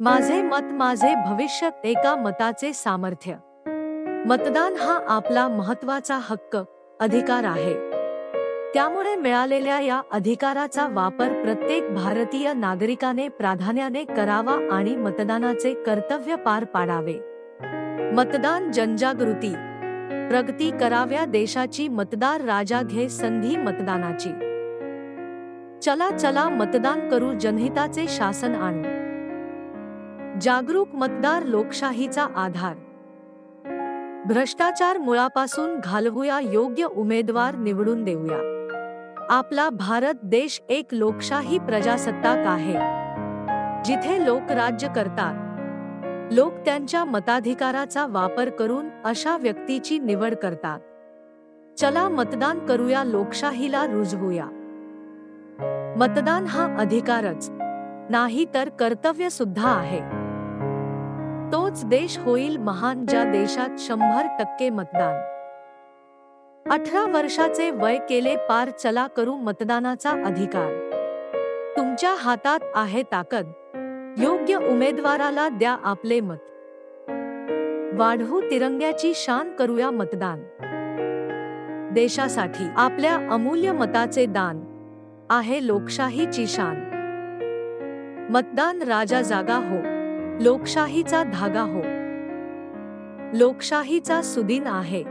माझे मत माझे भविष्य एका मताचे सामर्थ्य. मतदान हा आपला महत्त्वाचा हक्क अधिकार आहे. त्यामुळे मिळालेल्या या अधिकाराचा वापर प्रत्येक भारतीय नागरिकाने प्राधान्याने करावा आणि मतदानाचे कर्तव्य पार पाडावे. मतदान जनजागृती. प्रगती कराव्या देशाची मतदार राजा घे संधी मतदानाची. चला चला मतदान करू जनहिताचे शासन आणू. जागरूक मतदार लोकशाहीचा आधार. भ्रष्टाचार मुळापासून घालवूया योग्य उमेदवार निवडून देऊया. आपला भारत देश एक लोकशाही प्रजासत्ताक आहे. जिथे लोक राज्य करतात. लोक त्यांच्या मताधिकाराचा वापर करून अशा व्यक्तीची निवड करतात. चला मतदान करूया लोकशाहीला रुजवूया. मतदान हा अधिकारच नाही तर कर्तव्य सुद्धा आहे. तोच देश होईल महान ज्या देशात शंभर टक्के मतदान. अठरा वर्षाचे वय केले पार चला करू मतदानाचा अधिकार. तुमच्या हातात आहे ताकद. योग्य उमेदवाराला द्या आपले मत. वाढवू तिरंग्याची शान करूया मतदान. देशासाठी आपल्या अमूल्य मताचे दान आहे लोकशाहीची शान. मतदान राजा जागा हो. लोकशाहीचा धागा हो. लोकशाहीचा सुदिन आहे.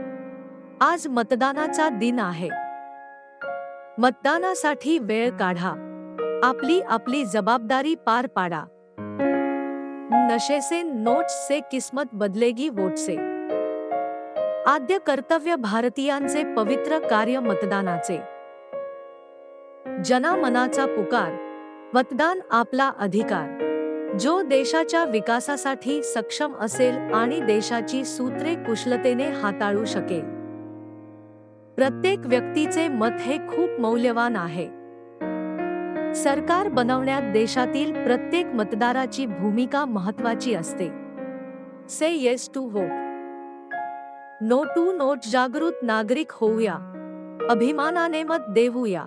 आज मतदानाचा दिन आहे. मतदानासाठी वेळ काढा. आपली आपली जबाबदारी पार पाडा. नशे से नोट से किस्मत बदलेगी वोट से आद्य कर्तव्य भारतीयांचे पवित्र कार्य मतदानाचे. जनामनाचा पुकार. मतदान आपला अधिकार. जो देशाच्या विकासासाठी सक्षम असेल आणि देशाची सूत्रे कुशलतेने हाताळू शकेल. प्रत्येक व्यक्तीचे मत हे खूप मौल्यवान आहे. सरकार बनवण्यात देशातील प्रत्येक मतदाराची भूमिका महत्वाची असते. Say yes to vote. No to note जागृत नागरिक होऊया. अभिमानाने मत देऊया.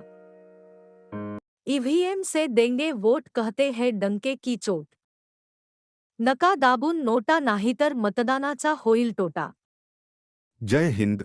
ईव्हीएम से देंगे वोट कहते हैं डंके की चोट. नका दाबून नोटा नाहीतर मतदानाचा होईल तोटा. जय हिंद.